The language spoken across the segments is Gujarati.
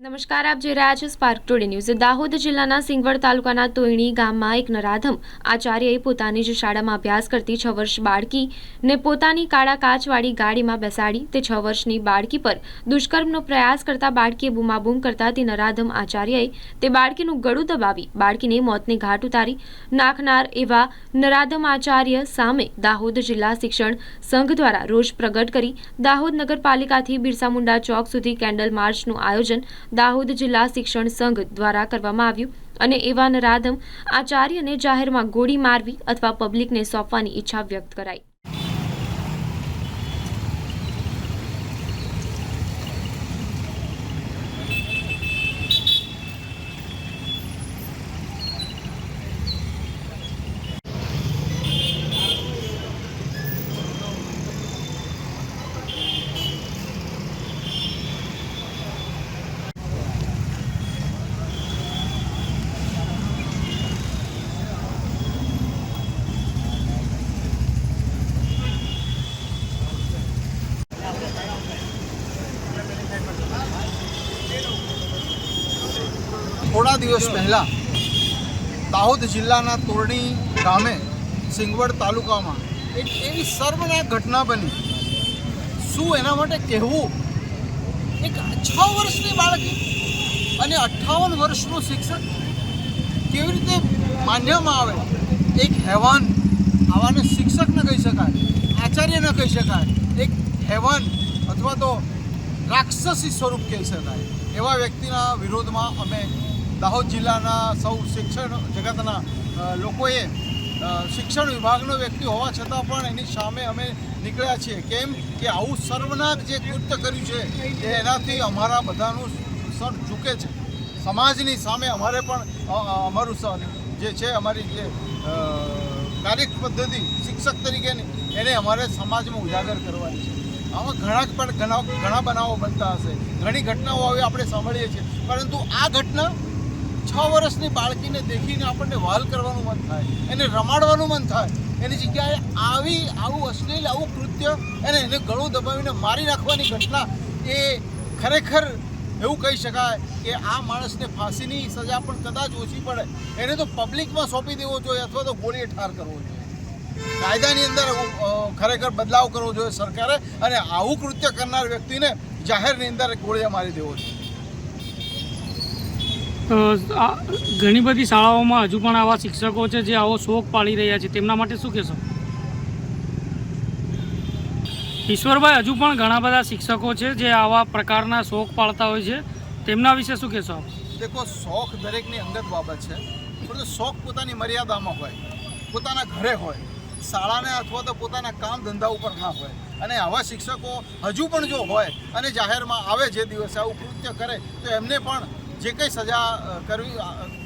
નમસ્કાર, આપ જોઈ રહ્યા છો સ્પાર્ક ટુડે ન્યૂઝ દાહોદ જિલ્લાના સિંગવડ તાલુકાના તોયણી ગામમાં એક નરાધમ આચાર્યએ પોતાની જ શાળામાં અભ્યાસ કરતી છ વર્ષ બાળકીને પોતાની કાળા કાચવાળી ગાડીમાં બેસાડી તે છ વર્ષની બાળકી પર દુષ્કર્મનો પ્રયાસ કરતા બાળકીએ બૂમાબૂમ કરતા તે નરાધમ આચાર્યએ તે બાળકીનું ગળું દબાવી બાળકીને મોતને ઘાટ ઉતારી નાખનાર એવા નરાધમ આચાર્ય સામે દાહોદ જિલ્લા શિક્ષણ સંઘ દ્વારા રોષ પ્રગટ કરી દાહોદ નગરપાલિકાથી બિરસા મુંડા ચોક સુધી કેન્ડલ માર્ચનું આયોજન દાહોદ જિલ્લા શિક્ષણ સંઘ દ્વારા કરવામાં આવ્યું અને એવા નરાધમ આચાર્યને જાહેરમાં ગોળી મારવી અથવા પબ્લિકને સોંપવાની ઈચ્છા વ્યક્ત કરાઈ. થોડા દિવસ પહેલાં દાહોદ જિલ્લાના તોરણી ગામે સિંગવડ તાલુકામાં એક એવી સર્વનાક ઘટના બની. શું એના માટે કહેવું? એક છ વર્ષની બાળકી અને અઠ્ઠાવન વર્ષનું શિક્ષક કેવી રીતે માન્યમાં આવે? એક હેવાન, આવાને શિક્ષક ન કહી શકાય, આચાર્ય ન કહી શકાય, એક હેવાન અથવા તો રાક્ષસી સ્વરૂપ કહી શકાય. એવા વ્યક્તિના વિરોધમાં અમે દાહોદ જિલ્લાના સૌ શિક્ષણ જગતના લોકોએ શિક્ષણ વિભાગનો વ્યક્તિ હોવા છતાં પણ એની સામે અમે નીકળ્યા છીએ. કેમ કે આવું સર્વનાક જે કૃત્ય કર્યું છે એનાથી અમારા બધાનું સર ઝૂકે છે. સમાજની સામે અમારે પણ અમારું સર જે છે, અમારી જે કાર્ય પદ્ધતિ શિક્ષક તરીકેની એને અમારે સમાજમાં ઉજાગર કરવાની છે. આમાં ઘણા પણ ઘણા ઘણા બનાવો બનતા હશે. ઘણી ઘટનાઓ આવી આપણે સાંભળીએ છીએ. પરંતુ આ ઘટના છ વર્ષની બાળકીને દેખીને આપણને વાલ કરવાનું મન થાય, એને રમાડવાનું મન થાય, એની જગ્યાએ આવી આવું અશ્લીલ, આવું કૃત્ય અને એને ગળું દબાવીને મારી નાખવાની ઘટના એ ખરેખર એવું કહી શકાય કે આ માણસને ફાંસીની સજા પણ કદાચ ઓછી પડે. એને તો પબ્લિકમાં સોંપી દેવો જોઈએ અથવા તો ગોળીએ ઠાર કરવો જોઈએ. કાયદાની અંદર ખરેખર બદલાવ કરવો જોઈએ સરકારે અને આવું કૃત્ય કરનાર વ્યક્તિને જાહેરની અંદર ગોળીએ મારી દેવો જોઈએ. ઘણી બધી શાળાઓમાં હજુ પણ આવા શિક્ષકો છે જે આવો શોખ પાળી રહ્યા છે. તેમના માટે શું કહેશો? ઈશ્વરભાઈ, હજુ પણ ઘણા બધા શિક્ષકો છે જે આવા પ્રકારના શોખ પાળતા હોય છે. તેમના વિશે શું કહેશો આપ? દેખો, શોખ દરેકની અંગત બાબત છે. પરંતુ શોખ પોતાની મર્યાદામાં હોય, પોતાના ઘરે હોય, શાળાને અથવા તો પોતાના કામ ધંધા ઉપર ના હોય. અને આવા શિક્ષકો હજુ પણ જો હોય અને જાહેરમાં આવે જે દિવસે આવું કૃત્ય કરે, તો એમને પણ જે કંઈ સજા કરવી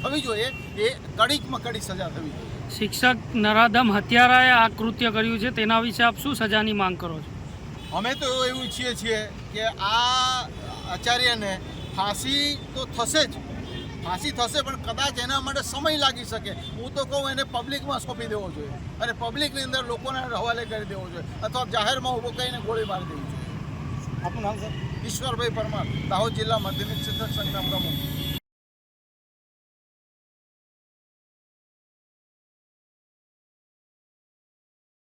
થવી જોઈએ એ કડીકમાં કડી સજા થવી જોઈએ. શિક્ષક નરાધમ હત્યારાએ આ કૃત્ય કર્યું છે તેના વિશે આપ શું સજાની માંગ કરો છો? અમે તો એવું ઈચ્છીએ છીએ કે આ આચાર્યને ફાંસી તો થશે જ ફાંસી થશે પણ કદાચ એના માટે સમય લાગી શકે. હું તો કહું એને પબ્લિકમાં સોંપી દેવો જોઈએ અને પબ્લિકની અંદર લોકોને હવાલે કરી દેવો જોઈએ. અથવા જાહેરમાં ઊભો કરીને ગોળી મારી દેવી જોઈએ. આપણું નામ સર? ઈશ્વરભાઈ પરમાર દાહોદ જિલ્લા માધ્યમિક શિક્ષક સંઘના પ્રમુખ.